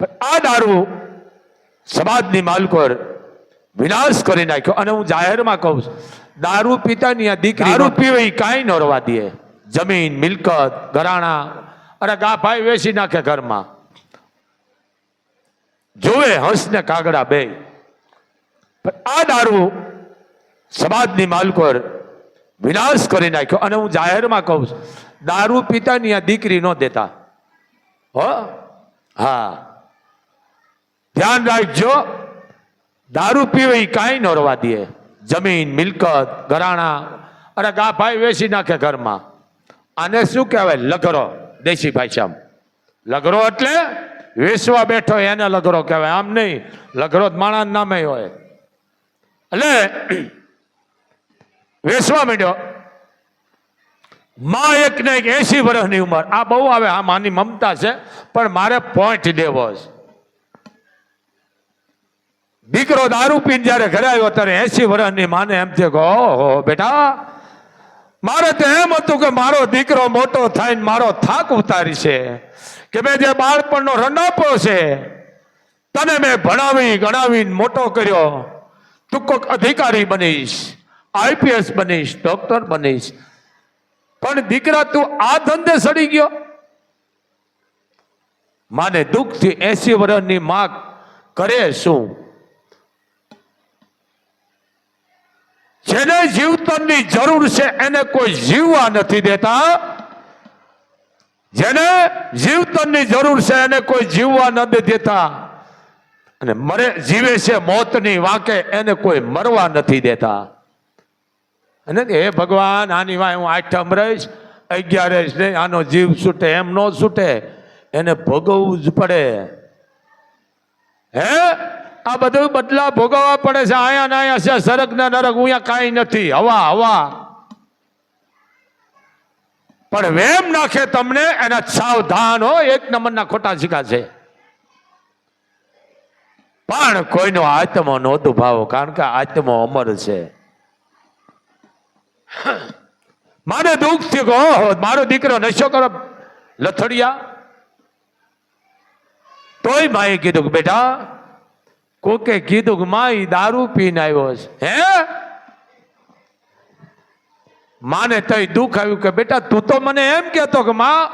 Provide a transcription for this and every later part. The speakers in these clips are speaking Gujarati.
પણ આ દારૂ સમાજની માલકોર વિનાશ કરી નાખ્યો. અને હું જાહેરમાં કહું છું દારૂ પિતાની આ દીકરી દારૂ પીવે એ કાંઈ ન રવા દે. જમીન મિલકત ઘરાણા અરે ગા ભાઈ વેચી નાખે ઘરમાં. જોવે હંસ ને કાગડા બે. પણ આ દારૂ સમાજની માલકોર વિનાશ કરી નાખ્યો. અને હું જાહેરમાં કહું છું દારૂ પિતાની આ દીકરી ન દેતા. હો? હા. ધ્યાન રાખજો. દારૂ પીવે એ કાંઈ ન રવા દે. જમીન, મિલકત, ઘરાણા. અરે ગા ભાઈ વેચી નાખે ઘરમાં. આને શું કહેવાય? લગરો દેશી ભાષામાં લગરો એટલે વેચવા બેઠો એને લગરો કહેવાય. આમ નહીં. લગરો માણા નામે હોય. એટલે વેચવા માંડ્યો. માં એક ને એક એસી વર્ષની ઉંમર. આ બહુ આવે આ માની મમતા છે. પણ મારે પોઈન્ટ દેવો છે. દીકરો દારૂ પીને જ્યારે ઘરે આવ્યો ત્યારે એસી વર્ષની માને એમ થયું કે, ઓહો, બેટા, મારે તો એમ હતું કે મારો દીકરો મોટો થઈને મારો થાક ઉતારી છે કે મેં જે બાળપણનો રંડાપો છે, તને મેં ભણાવી, ગણાવીને મોટો કર્યો. તું કોઈક અધિકારી બનીશ, આઈપીએસ બનીશ, ડોક્ટર બનીશ. પણ દીકરા, તું આ ધંધે સડી ગયો. માને દુઃખથી એસી વર્ષની માં કરે શું? જેને જીવતનની જરૂર છે એને કોઈ જીવવા નથી દેતા. જેને જીવતનની જરૂર છે એને કોઈ જીવવા નથી દેતા. અને મરે જીવે છે મોતની વાંકે એને કોઈ મરવા નથી દેતા. અને હે ભગવાન, આની વાય હું આઠમ રહીશ, અગિયાર રહીશ નહીં, આનો જીવ છૂટે, એમ ન છૂટે. એને ભોગવવું જ પડે. હે? આ બધું બદલા ભોગવવા પડે છે. આયા ના આયા છે. સરગ ને નરક અહીંયા કાંઈ નથી. હવા હવા. પણ વેમ નાખે તમને એના સાવધાન હો એક નંબરના ખોટા શીખા છે. પણ કોઈનો આત્મો નહોતું દુભાવો, કારણ કે આત્મો અમર છે. મારે દુઃખ થયું ઓહો, મારો દીકરો નશો કરો. લથડિયા. તોય માએ કીધું કે, બેટા કોકે કીધું કે માં એ દારૂ પીને આવ્યો છે. હે? માને તઈ દુઃખ આવ્યું કે બેટા તું તો મને એમ કહેતો કે માં,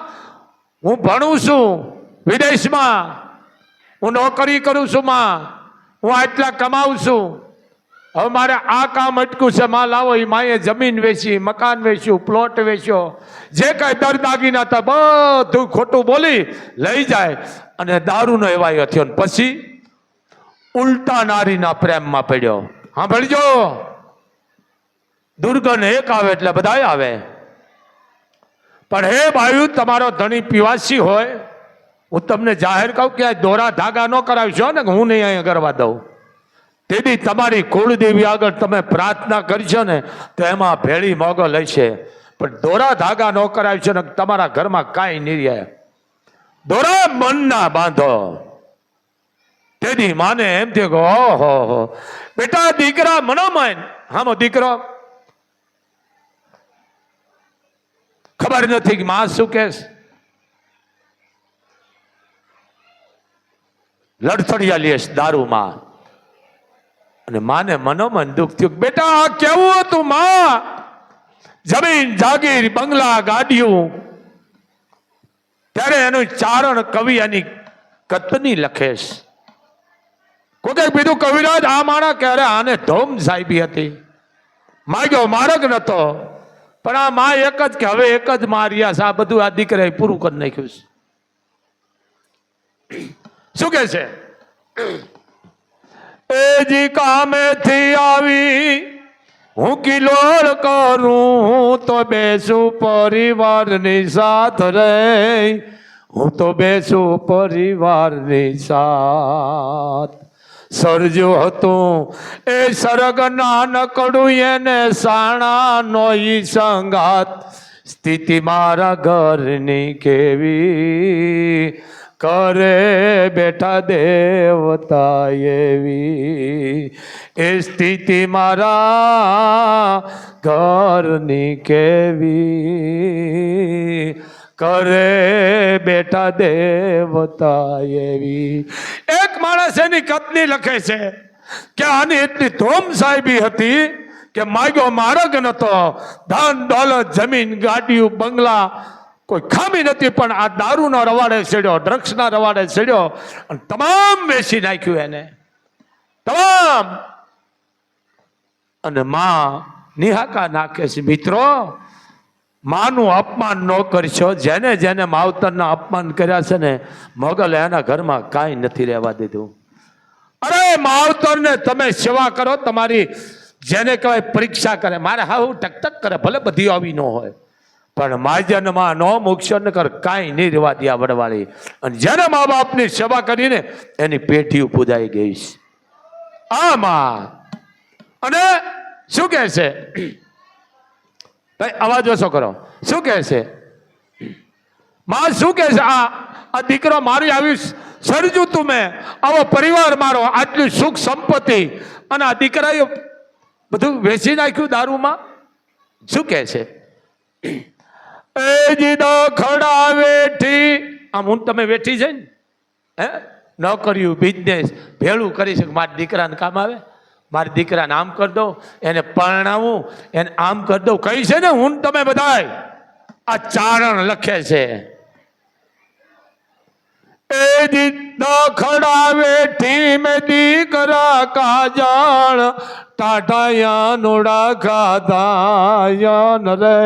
હું ભણું છું વિદેશમાં. હું નોકરી કરું છું, માં. હું આટલા કમાઉં છું. હવે મારે આ કામ અટકું છે. માં, લાવો એ માએ જમીન વેચી, મકાન વેચ્યું પ્લોટ વેચ્યો. જે કાંઈ દર દાગીના હતા, બધું ખોટું બોલી લઈ જાય. અને દારૂનો એવાયો થયો પછી ઉલટા નારીના પ્રેમમાં પડ્યો. હા ભણજો દુર્ગંધ એક આવે એટલે બધાય આવે. પણ હે ભાઈ તમારો ધણી પીવાસી હોય, હું તમને જાહેર કહું કે દોરા ધાગા ન કરાવશો ને, હું નહીં અહીંયા કરવા દઉં. તેથી તમારી કુળદેવી આગળ તમે પ્રાર્થના કરશો ને, તો એમાં ભેળી મોગો લેશે. પણ દોરા ધાગા ન કરાવશો ને તમારા ઘરમાં કાંઈ નહીં રહે. દોરા મનના બાંધો. તેથી માને એમ થયું કે ઓહો હો બેટા, દીકરા મનોમન હામો દીકરો. ખબર નથી કે માં શું કેસ લડથડિયા લેશ દારૂમાં. અને માને મનોમન દુઃખ થયું બેટા, આ કેવું હતું માં? જમીન, જાગીર, બંગલા ગાડિયું ત્યારે એનું ચારણ કવિ એની કતની લખેશ કોકે બીજું કવિરાજ આ માણા ક્યારે આને ધોમ સાહેબી હતી? માગ્યો, મારક નતો. પણ આ મા એક જ કે હવે એક જ માર્યા છે. આ બધું આ દીકરાએ પૂરું કરી નાખ્યું છે. શું કે છે? એજી કામેથી આવી, હું કિલોળ કરું તો બેસું પરિવારની સાથ રે. હું તો બેસું પરિવારની સાથ. સર્જો હતું. એ સરગ નાનકડું એને સાણા નો ઈ સંગાત. સ્થિતિ મારા ઘરની કેવી? કરે બેઠા દેવતા એવી. એ સ્થિતિ મારા ઘરની કેવી? કરે બેટા દેવતા એવી. એક માણસ એની કતની લખે છે કે આની એટલી ધોમ સાહેબી હતી કે માગ્યો માર્ગ નતો. ધન દોલત જમીન ગાડીઓ બંગલા કોઈ ખામી નથી, પણ આ દારૂના રવાડે ચડ્યો, ડ્રગ્સના રવાડે ચડ્યો અને તમામ વેચી નાખ્યું એને. તમામ. અને માં નિહાકા નાખે છે, મિત્રો માનું અપમાન ન કરશો. જેને જેને માવતરના અપમાન કર્યા છે ને, મોગલે એના ઘરમાં કાંઈ નથી રહેવા દીધું. અરે માવતરને તમે સેવા કરો, તમારી જેને કહેવાય પરીક્ષા કરે. મારે હા હું ટકટક કરે, ભલે બધી આવી ન હોય. પણ માજનમાં ન મૂકશો ને કર કાંઈ નહીં રહેવા દે વડવાળી. અને જેને મા બાપની સેવા કરીને એની પેઢી પૂજાઈ ગઈ છે. આમાં. અને શું કહે છે? ભાઈ, અવાજ ઓછો કરો. શું કહે છે? માં શું કહે છે? આ આ દીકરો મારી આવી સર્જું તું મેં. આવો પરિવાર મારો, આટલી સુખ સંપત્તિ. અને આ દીકરાએ બધું વેચી નાખ્યું દારૂમાં? શું કહે છે? એ જીદો ખડા વેઠી. આમ હું તમે વેઠી છે ને હે? નોકરીયું કર્યું બિઝનેસ ભેળું કરી શકે મારા દીકરાને કામ આવે? મારા દીકરાને આમ કરી દો એને પરણાવું, એને આમ કરી દઉં. કઈ છે ને, હું તમે બધાય આ ચારણ લખે છે. એ દીદા ખડાવે ઠીમ દીકરા કાજળ ટાટાયા નોડા ખાધાયન રે.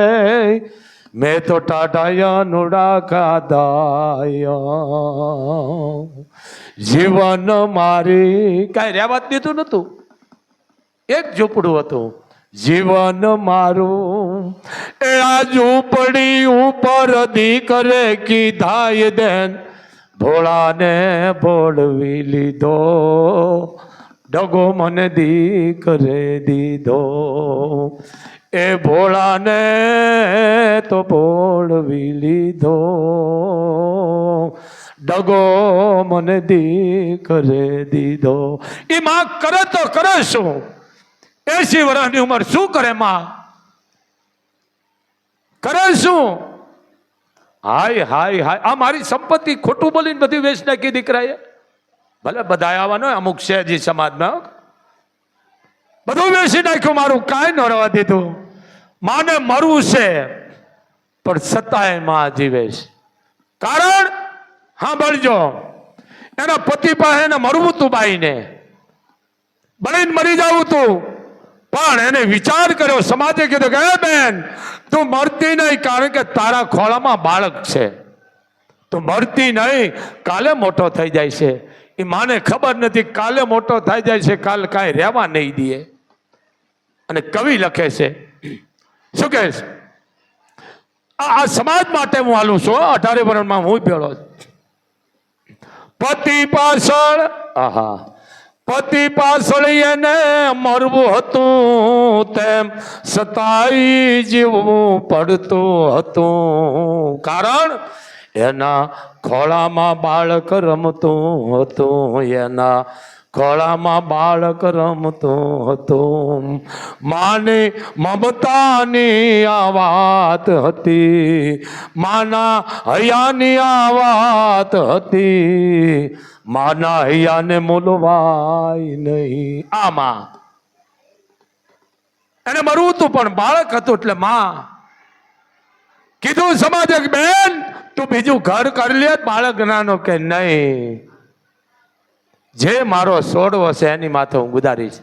મેં તો ટાટાયા નોડા ખાધાયા જીવન મારી કાંઈ રહેવા દીધું નતું એક ઝૂંપડું હતું. જીવન મારું એ ઝૂંપડી ઉપર દીકરે કીધાય દેન, ભોળાને ભોળવી લીધો. ડગો મને દીકરે દીધો. એ ભોળાને તો ભોળવી લીધો. ડગો મને દીકરે દીધો. એ માં કરે તો કરે શું? એસી વર્ષની ઉંમર શું કરે માં? કરે શું? હાય હાય હાય. આ મારી સંપત્તિ ખોટું બોલીને બધી વેચ નાખી દીકરાએ? ભલે બધા આવવાનો અમુક છે જે સમાજમાં બધું વેચી નાખ્યું મારું, કાંઈ ન રહેવા દીધું. માને મરવું છે, પણ સતાયમાં જીવે કારણ? સાંભળજો. એના પતિ પાસે મરવું તું બાઈને. બળીને મરી જવું તું. પણ એને વિચાર કર્યો, સમાજે કીધું કે "હે બેન, તું મરતી નહીં, કારણ કે તારા ખોળામાં બાળક છે. તું મરતી નહીં, કાલે મોટો થઈ જાય છે. એ માને ખબર નથી, કાલે મોટો થઈ જાય છે, કાલ કાંઈ રહેવા નહીં દે અને કવિ લખે છે, શું કહે છે? આ આ સમાજ માટે હું હાલું છું અઢારે વર્ષમાં હું ભેળો પતિ પાછળ, આહા. પતિ પાછળ એને મરવું હતું, તેમ સતાઈ જીવવું પડતું હતું. કારણ એના ખોળામાં બાળક રમતું હતું, એના ખોળામાં બાળક રમતું હતું. માની મમતાની આ વાત હતી, માના હૈયાની આ વાત હતી. માના હૈયાને મોલવાય નહીં. આ મા. એને મરવું હતું, પણ બાળક હતું એટલે માં. કીધું સમાજક બેન, તું બીજું ઘર કરી લે. બાળક નાનો કે, નહીં. જે મારો સોડવો છે, એની માથે હું ગુદારીશ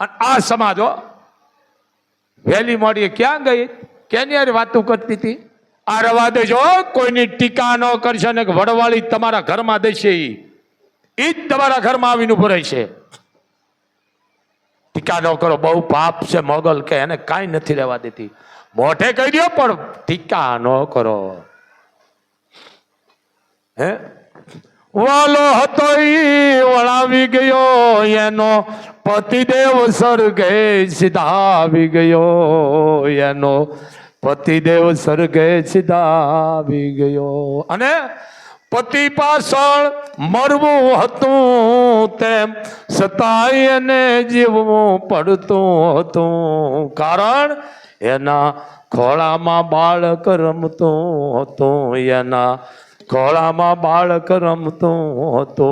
અને આ સમાજ વહેલી મોડી ક્યાં ગઈ? કેની યાર વાતો કરતી હતી? આ રવા દેજો કોઈની ટીકા ન કરશે ને વડવાળી તમારા ઘરમાં દેશે ઈ જ તમારા ઘરમાં આવીને ઊભો રહેશે ટીકા ન કરો, બહુ પાપ છે, મોગલ કે એને કાંઈ નથી રહેવા દેતી. મોઢે કહી દો પણ ટીકા ન કરો. હે? વાલો હતો વળાવી ગયો એનો. પતિદેવ સ્વર્ગે સીધા આવી ગયો એનો. પતિદેવ સ્વર્ગે સીધા આવી ગયો. અને પતિ પાછળ મરવું હતું તેમ છતાંય જીવવું પડતું હતું. કારણ એના ખોળામાં બાળક રમતું હતું. એના ખોળામાં બાળક રમતો હતો.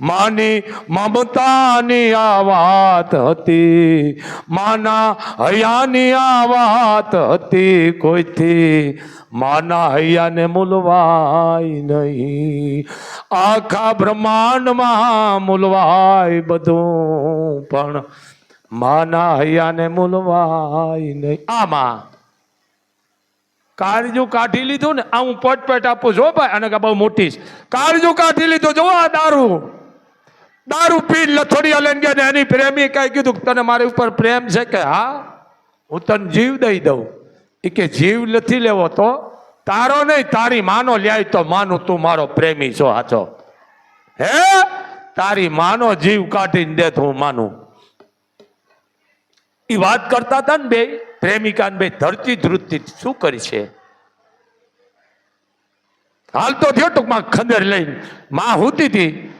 માની મમતાની આ વાત હતી. માના હૈયાની આ વાત હતી કોઈથી? માના હૈયાને મૂલવાય નહીં. આખા બ્રહ્માંડમાં મૂલવાય બધું, પણ માના હૈયાને મૂલવાય નહીં. આમાં કાળજું કાઢી લીધું ને આ હું પોટપેટ આપું છું ભાઈ અને બહુ મોટી. કાળજું કાઢી લીધું, જો આ દારૂ. દારૂ પી લથોડી લઈને ગયા ને એની પ્રેમી કઈ કીધું તને મારી ઉપર પ્રેમ છે કે? હા, હું તને જીવ દઈ દઉં. એ કે જીવ નથી લેવો તો? તારો નહીં, તારી માનો લ્યાય તો માનું તું મારો પ્રેમી છો હાચો હે? તારી માનો જીવ કાઢીને દે હું માનું. એ વાત કરતા હતા ને બે પ્રેમિકા ને બે ધરતી ધ્રુજતી શું કરી છે? હાલ તો થયો ટૂંકમાં ખંદર લઈને. માં હુતી હતી,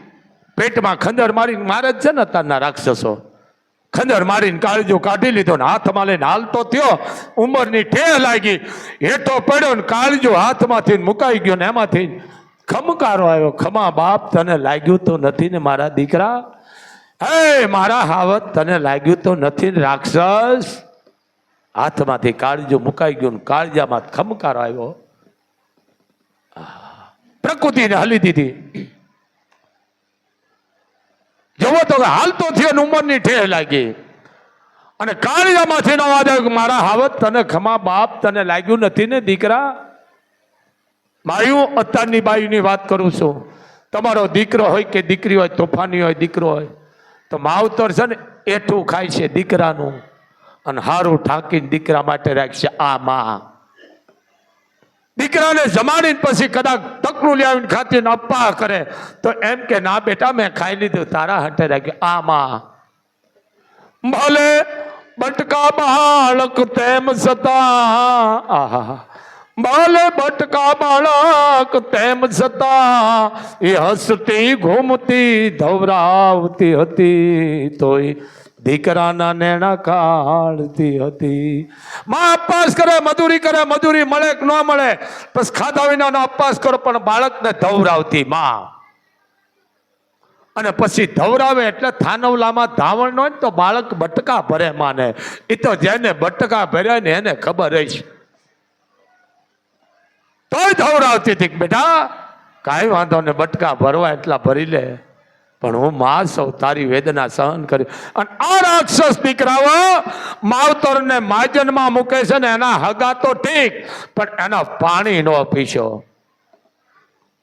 પેટમાં ખંદર મારીને મારે જ છે ને અત્યારના રાક્ષસો. ખંદર મારીને કાળજો કાઢી લીધો ને હાથમાં લઈને હાલતો થયો. ઉંમરની ઠેર લાગી. હેઠો પડ્યો ને કાળજો હાથમાંથી મુકાઈ ગયો ને એમાંથી ખમકારો આવ્યો. ખમા બાપ તને લાગ્યું તો નથી ને મારા દીકરા? હે, મારા હાવત, તને લાગ્યું તો નથી રાક્ષસ? હાથમાંથી કાળજો મુકાઈ ગયો કાળજામાં ખમકારો આવ્યો. પ્રકૃતિને હલી દીધી. જોવો તો હાલતો થયો ઉંમરની ઠેર લાગી. અને કાળજામાંથી નો અવાજ મારા હાવત, તને ખમા બાપ, તને લાગ્યું નથી ને, દીકરા? માયું અત્યારની બાયુની વાત કરું છું. તમારો દીકરો હોય કે દીકરી હોય, તોફાની હોય, દીકરો હોય? તો માવતર છે ને એઠું ખાય છે દીકરાનું અને હારું ઠાકીને દીકરા માટે રાખશે આ મા. દીકરાને જમાડીને પછી કદાચ તકનું લાવીને ખાતી ને અપ્પા કરે. તો એમ કે, ના બેટા, મેં ખાઈ લીધું. તારા હાથે રાખ્યું. આ મા. ભલે બટકા બાળક તેમ સતા. આહા ભલે બટકા બાળક તેમ છતાં એ હસતી ઘૂમતી, ધવરાવતી હતી, તોય દીકરાના નેણા કાઢતી હતી. માં અપવાસ કરે, મજૂરી કરે, મજૂરી મળે કે ન મળે? બસ ખાધા વિનાનો અપવાસ કરો, પણ બાળકને ધવરાવતી માં. અને પછી ધવરાવે એટલે થાનવલામાં ધાવણ ન હોય તો બાળક બટકા ભરે માને. એ તો જેને બટકા ભર્યા ને એને ખબર હશે તોય ધવડાવતી હતી બેટા, કાંઈ વાંધો ને બટકા ભરવા એટલા ભરી લે. પણ હું માં સૌ તારી વેદના સહન કરી. અને આ રાક્ષસ દીકરાઓ માવતરને માજનમાં મૂકે છે ને એના હગા તો ઠીક, પણ એના પાણી નો પીશો.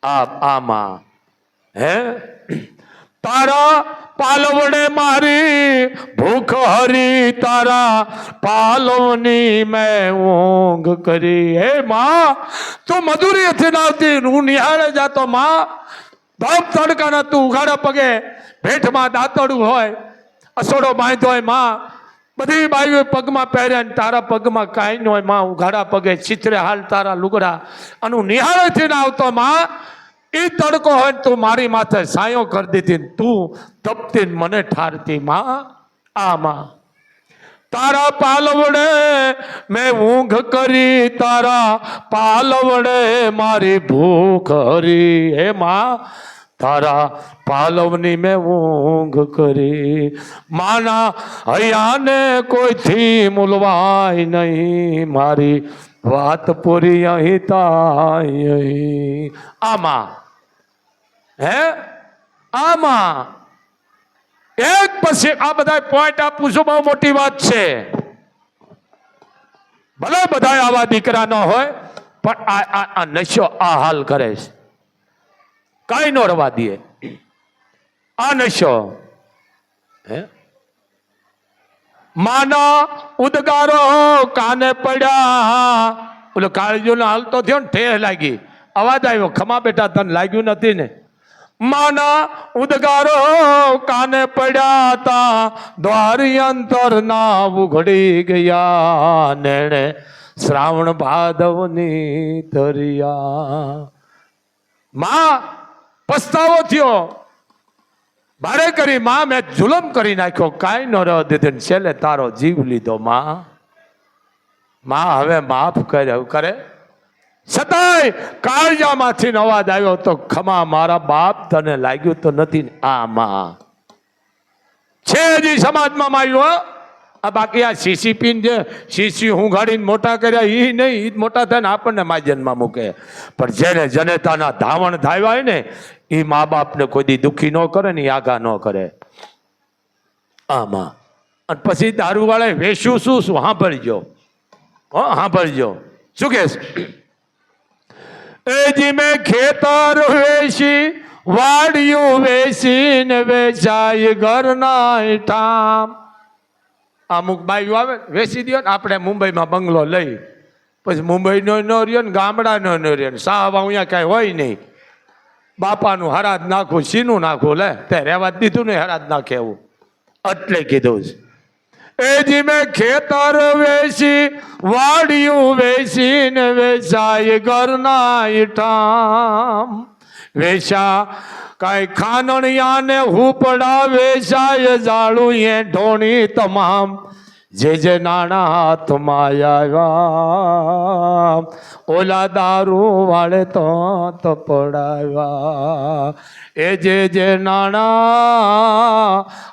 આ આમાં હે? તારા પાલવડે મારી ભૂખ હરી, તારા પાલવની મેં ઊંઘ કરી. હે માં, તું મધુરી હતી આવતી હું નિહાળે જાતો માં. ધમ તડકાના તું ઉઘાડા પગે ભેટમાં દાંતડું હોય, અસોડો બાંધ્યો હોયમાં. બધી બાઈઓ પગમાં પહેર્યા ને તારા પગમાં કાંઈ ન હોયમાં. ઉઘાડા પગે ચિત્રે હાલ તારા લુગડા. અને હું નિહાળેથી ના આવતો માં. એ તડકો હોય તું મારી માથે સાયો કરી દીધી તું તપતી મને ઠારતી માં. આ તારા પાલવડે મેં ઊંઘ કરી, તારા પાલવડે મારી ભૂખ હરી હે માં. તારા પાલવની મેં ઊંઘ કરી. માના હૈયાને કોઈથી મૂલવાય નહીં. મારી વાત પૂરી અહીં તાય આમાં. હે? આમાં. એક પછી આ બધા પોઈન્ટ આપું છું, બહુ મોટી વાત છે. ભલે બધા આવા દીકરા ન હોય, પણ આ આ નશો આ હાલ કરે છે. કાંઈ નો રવા દે આ નશો. હે? માના ઉદગારો કાને પડ્યા? ઓલો કાળજો હાલતો થયો ને ઠેર લાગી. અવાજ આવ્યો, ખમા બેટા, તને લાગ્યું નથી ને? માના ઉદગારો કાને પડ્યા તા? દ્વારી અંતર ના ઉઘડી ગયા નેણે શ્રાવણ ભાદવની ધરિયા માં પસ્તાવો થયો. ભારે કરી, માં, મેં જુલમ કરી નાખ્યો. કાંઈ ન રહ્યો દીધી છેલ્લે તારો જીવ લીધો, માં. માં હવે માફ કરે કરે. છતાંય કાળજામાંથી અવાજ આવ્યો તો ખમા, મારા બાપ તને લાગ્યું તો નથી આ, માં. છે હજી સમાજમાં માર્યું આ બાકી આ સીસીપી જે સીસી હું ગાડીને મોટા કર્યા એ નહીં એ મોટા થાય ને આપણને માજનમાં મૂકે. પણ જેને જનેતાના ધાવણ ધાવ્યા હોય ને એ મા બાપને કોઈ દુઃખી ન કરે ને આગા ન કરે. આમાં. અને પછી દારૂવાળા વેશું શું? શું? સાંભળજો હો સાંભળજો શું કે એ જી મેં ખેતર વેશી વાડિયું વેચીને વેચાય ઘરના ઠામ. અમુક બાયું આવે વેસી દો ને આપણે મુંબઈમાં બંગલો લઈ. પછી મુંબઈનો ન રહ્યો ને ગામડાનો ન રહ્યો ને સાહેબ અહીંયા કાંઈ હોય નહીં. બાપાનું હરાજ નાખું સીનું નાખું, લે, તે રહેવા દીધું ને હરાજ નાખે એવું. એટલે કીધું છે. એ જી મેં ખેતર વેસી વાડિયું વેસીને વેચાય ઘરના ઈઠામ. વેસા કાંઈ ખાનણિયા ને હુપડા વેચાય જાળું એ ઢોણી તમામ. જે જે નાણા હાથમાં આવ્યા, ઓલા દારૂ વાળે તો તો પડાવ્યા. એ જે જે નાણા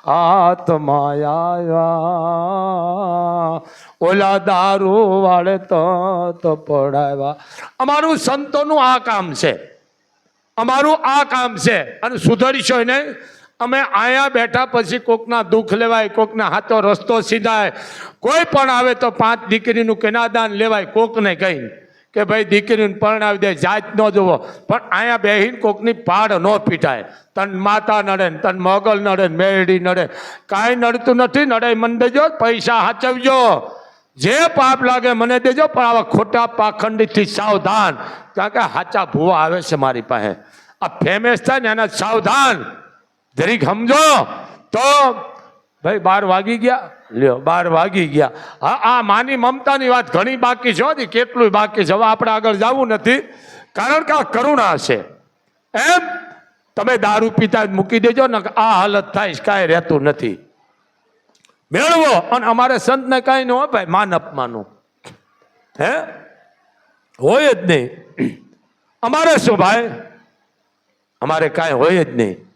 હાથમાં આવ્યા, ઓલા દારૂ વાળે તો તો પડાવ્યા. અમારું સંતોનું આ કામ છે. અમારું આ કામ છે. અને સુધરીશો ને અમે અહીંયા બેઠા પછી કોકના દુઃખ લેવાય, કોકના હાથો રસ્તો સીધાય. કોઈ પણ આવે તો પાંચ દીકરીનું કેનાદાન લેવાય, કોકને કહી કે ભાઈ દીકરીને પરણાવી દે, જાત ન જુઓ. પણ અહીંયા બેહીને કોકની પાડ ન પીટાય. તન માતા નડે તન મોગલ નડે મેરડી નડે. કાંઈ નડતું નથી નડે મને દેજો, પૈસા હાચવજો. જે પાપ લાગે મને દેજો, પણ આવા ખોટા પાખંડીથી સાવધાન. કારણ કે હાચા ભૂવા આવે છે મારી પાસે. આ ફેમસ થાય ને એના સાવધાન. જરીક સમજો, તો ભાઈ બાર વાગી ગયા. લ્યો, બાર વાગી ગયા. હા, આ માની મમતાની વાત ઘણી બાકી છે હજી કેટલું બાકી છે. હવે આપણે આગળ જવું નથી. કારણ કે આ કરુણા છે. એમ તમે દારૂ પીતા જ મૂકી દેજો ને આ હાલત થાય કાંઈ રહેતું નથી. મેળવો. અને અમારે સંતને કાંઈ ન હોય ભાઈ, માન અપમાનું. હે? હોય જ નહીં. અમારે શું ભાઈ? અમારે કાંઈ હોય જ નહીં.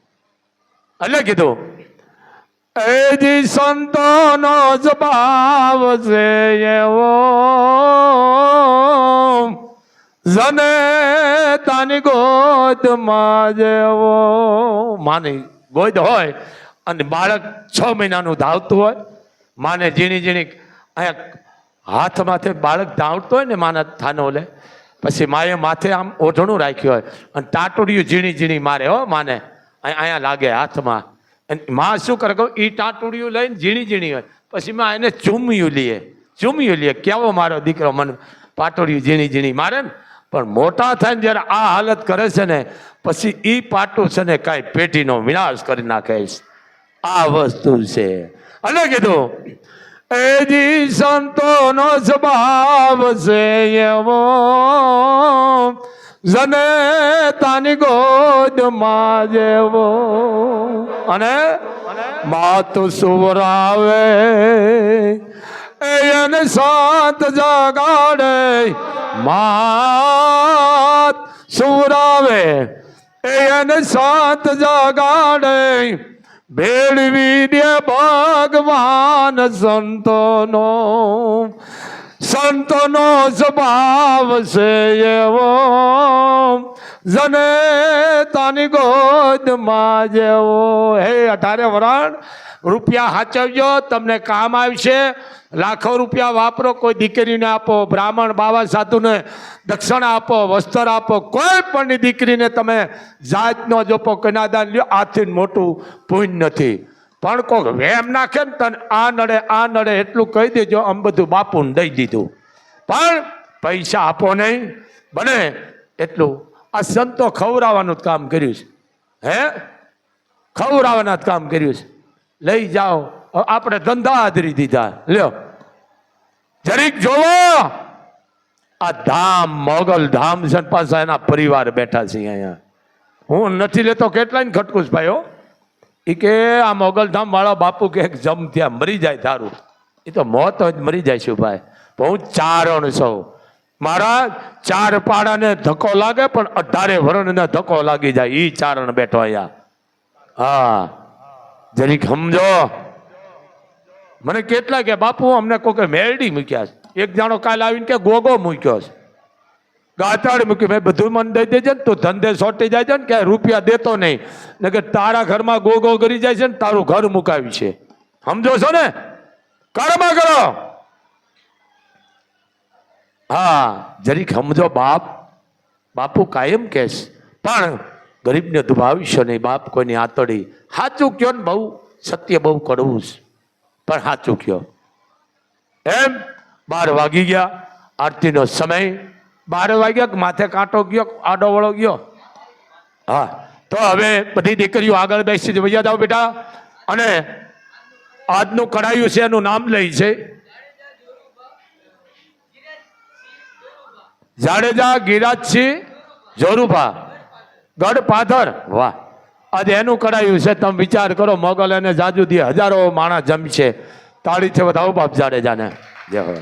એટલે કીધું, એજી સંતોનો જવાબ છે એવો. જને તાની ગોદમાં જેવો માની ગોદ હોય અને બાળક છ મહિનાનું ધાવતું હોય, માને ઝીણી ઝીણી અહીંયા હાથ માથે બાળક ધાવતું હોય ને માના થાનો લે, પછી માએ માથે આમ ઓઢણું રાખ્યું હોય અને ટાટોડિયું ઝીણી ઝીણી મારે હો માને. અહીંયા લાગે હાથમાં. અને માં શું કરે? કહું એ ટાટુડિયું લઈને ઝીણી ઝીણી હોય. પછી માં એને ચૂમ્યું લઈએ ચૂમ્યું લઈએ કેવો મારો દીકરો? મને પાટોડિયું ઝીણી ઝીણી મારે ને? પણ મોટા થાય ને જ્યારે આ હાલત કરે છે ને, પછી એ પાટું છે ને કાંઈ પેટીનો વિનાશ કરી નાખે આ વસ્તુ છે. અને કીધું એ જી સંતોનો સ્વભાવ છે એવો જને તાની ગોદમાં જેવો અને માત સુવરાવે. એને સાત જગાડે માત સુવરાવે. એને સાત જગાડે ભેળવી દે ભગવાન સંતોનો. સંતોનો સ્વભાવ છે એવો. જને તાની ગોદમાં જેવો. હે, અઢારે વરણ, રૂપિયા હાચવજો, તમને કામ આવશે. લાખો રૂપિયા વાપરો, કોઈ દીકરીને આપો, બ્રાહ્મણ, બાવા, સાધુને દક્ષિણ આપો, વસ્ત્ર આપો, કોઈ પણ દીકરીને તમે જાતનો જોપો, કનાદાન લ્યો. આથી મોટું પુણ્ય નથી. પણ કોક વેમ નાખે ને તને આ નડે આ નડે એટલું કહી દેજો, આમ બધું બાપુને દઈ દીધું. પણ પૈસા આપો નહીં. બને એટલું. આ સંતો ખવડાવવાનું જ કામ કર્યું છે. હે? ખવડાવવાના જ કામ કર્યું છે. લઈ જાઓ. આપણે ધંધા આદરી દીધા. લ્યો. જરીક જોવો. આ ધામ, મોગલ ધામ છે ને એના પરિવાર બેઠા છે અહીંયા. હું નથી લેતો. કેટલાય ને ખટકુશ ભાઈ હો એ કે આ મોગલધામ વાળા બાપુ કે જમ ત્યાં મરી જાય તારું એ તો મોત જ મરી જાય છું ભાઈ. હું ચારણ છું. મારા ચાર પાડાને ધક્કો લાગે, પણ અઢારે વરણને ધક્કો લાગી જાય. એ ચારણ બેઠો અહીંયા. હા. જરીક સમજો. મને કેટલા કે, બાપુ, અમને કોઈ મેરડી મૂક્યા છે. એક જાણો કાલ આવીને કે ગોગો મૂક્યો છે. ગાતાડ મૂકી મેં બધું મને દઈ દેજે ને તો ધંધે સોટી જાય છે ને ક્યાંય રૂપિયા દેતો નહીં. ને કે તારા ઘરમાં ગો ગો કરી જાય છે ને તારું ઘર મુકાવ્યું છે. સમજો છો ને? કર્મ કરો. હા, જરીક સમજો બાપ. બાપુ કાયમ કહેશ, પણ ગરીબને દુભાવીશો નહીં, બાપ કોઈની આતડી સાચું કયો ને બહુ? સત્ય બહુ કડવું છે. પણ સાચું કયો? એમ? બાર વાગી ગયા, આરતીનો સમય બાર વાગ્યા કે માથે કાંટો ગયો આડો વળો ગયો? હા તો હવે બધી દીકરીઓ આગળ બેસી વૈયા જાઓ બેટા. અને આજનું કઢાયું છે એનું નામ લઈ છે. જાડેજા ગિરાજસિંહ જોરુભા. ગઢ પાથર વાહ. આજે એનું કરાયું છે. તમે વિચાર કરો મોગલ અને જાજુ દી હજારો માણસ જમશે. તાળીથી વધાવો બાપ જાડેજાને. જય હો.